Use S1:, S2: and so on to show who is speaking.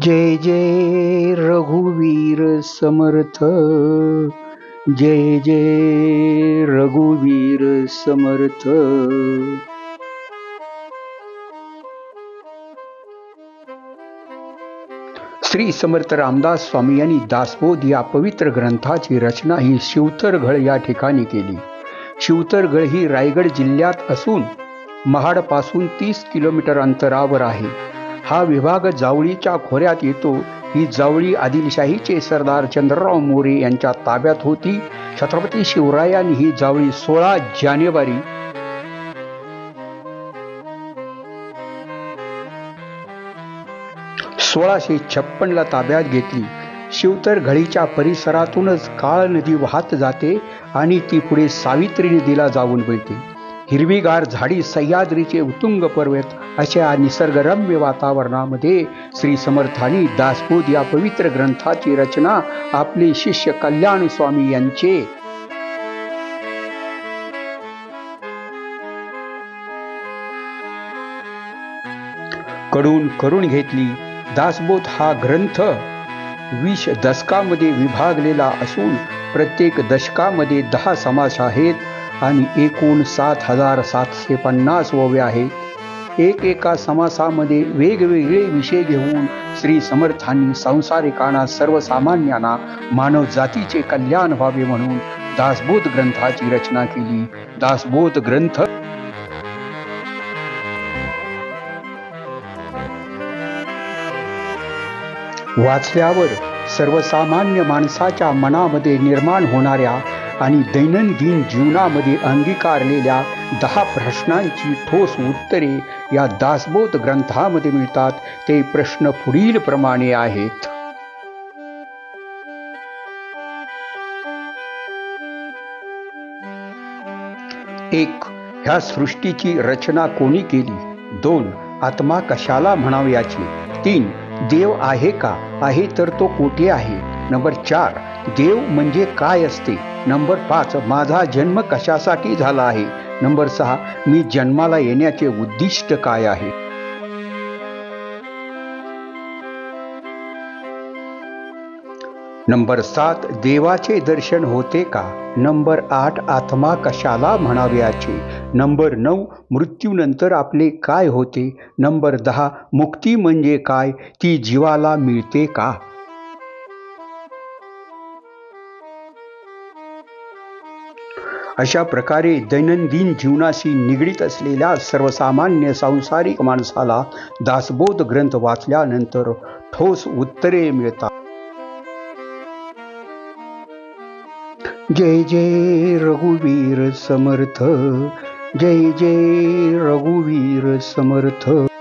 S1: जय जय रघुवीर समर्थ जय जय रघुवीर समर्थ. श्री समर्थ रामदास स्वामी यांनी दासबोध या पवित्र ग्रंथाची रचना ही शिवतरघळ या ठिकाणी केली. शिवतरघळ ही रायगड जिल्ह्यात असून महाडपासून तीस किलोमीटर अंतरावर आहे. हा विभाग जावळीच्या खोऱ्यात येतो. ही जावळी आदिलशाहीचे सरदार चंद्रराव मोरे यांच्या ताब्यात होती. छत्रपती शिवरायांनी ही जावळी सोळा जानेवारी सोळाशे छप्पनला ताब्यात घेतली. शिवतर घळीच्या परिसरातूनच काळ नदी वाहत जाते आणि ती पुढे सावित्री नदीला जाऊन मिळते. हिरवीगार झाडी सह्याद्रीचे उत्तुंग पर्वत अशा निसर्गरम्य वातावरणामध्ये श्री समर्थानी दासबोध या पवित्र ग्रंथाची रचना आपले शिष्य कल्याण स्वामी यांचे. कडून करून घेतली दासबोध हा ग्रंथ वीस दशकामध्ये विभागलेला असून प्रत्येक दशकामध्ये दहा समास आहेत. आणि एकूण सात हजार सातशे पन्नास ओव्या आहेत. एक एका समासामध्ये वेगवेगळे विषय घेऊन श्री समर्थांनी संसारिकांना सर्वसामान्यांना मानव जातीचे कल्याण व्हावे म्हणून दासबोध ग्रंथाची रचना केली. दासबोध ग्रंथ वाचल्यावर सर्वसामान्य माणसाच्या मनामध्ये निर्माण होणाऱ्या आणि दैनंदिन जीवनामध्ये अंगीकारलेल्या दहा प्रश्नांची ठोस उत्तरे या दासबोध ग्रंथामध्ये मिळतात. ते प्रश्न पुढील प्रमाणे आहेत. एक ह्या सृष्टीची रचना कोणी केली? दोन आत्मा कशाला म्हणावयाची? तीन देव आहे का? आहे तर तो कोठे आहे? नंबर चार देव म्हणजे काय असते? नंबर पाच माझा जन्म कशासाठी झाला आहे? नंबर सहा मी जन्माला येण्याचे उद्दिष्ट काय आहे? नंबर सात देवाचे दर्शन होते का? नंबर आठ आत्मा कशाला म्हणाव्याचे? नंबर नऊ मृत्यूनंतर आपले काय होते? नंबर दहा मुक्ती म्हणजे काय? ती जीवाला मिळते का? अशा प्रकारे दैनंदिन जीवनाशी निगडीत असलेल्या सर्वसामान्य सांसारिक माणसाला दासबोध ग्रंथ वाचल्यानंतर ठोस उत्तरे मिळतात. जय जय रघुवीर समर्थ जय जय रघुवीर समर्थ.